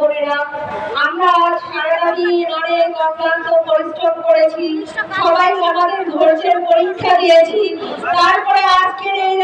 বোনেরা, আমরা আজ সারাদিন অনেক অক্লান্ত পরিশ্রম করেছি। সবাই আমাদের ধৈর্যের পরীক্ষা দিয়েছি। তারপরে আজকের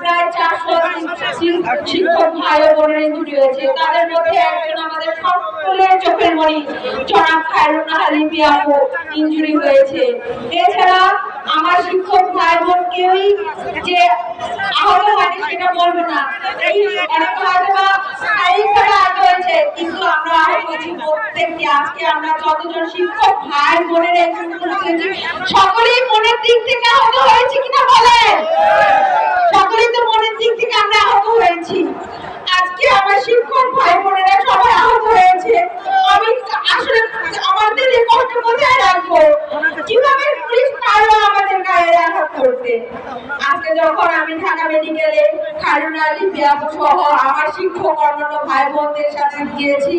প্রায় চারশো শিক্ষক ভাই বোনের হয়েছে তাদের মধ্যে একজন আমাদের সকলের চোখের পিয়াপু ইঞ্জুরি হয়েছে। এছাড়া আমার শিক্ষক ভাই বোন কেউই যে আহত হয়নি সেটা না। এই হয়েছে, কিন্তু আমরা আহত হয়েছি প্রত্যেকটি আজকে আমরা যতজন শিক্ষক ভাই বোনের একজন সকলেই মনের দিক থেকে আহত হয়েছে কিনা বলেন সকলেই তো মনের দিক থেকে আমরা আহত হয়েছি আজকে আমার শিক্ষক ভাই বোনেরা সবাই আহত হয়েছে আমি আসলে আমাদের কোথায় রাখব। কীভাবে পুলিশ পারল আমাদের গায়ে আঘাত করতে? আজকে যখন আমি ঢাকা মেডিকেলে খারুন আলী বিয়াপু সহ আমার শিক্ষক অন্যান্য ভাই বোনদের সাথে গিয়েছি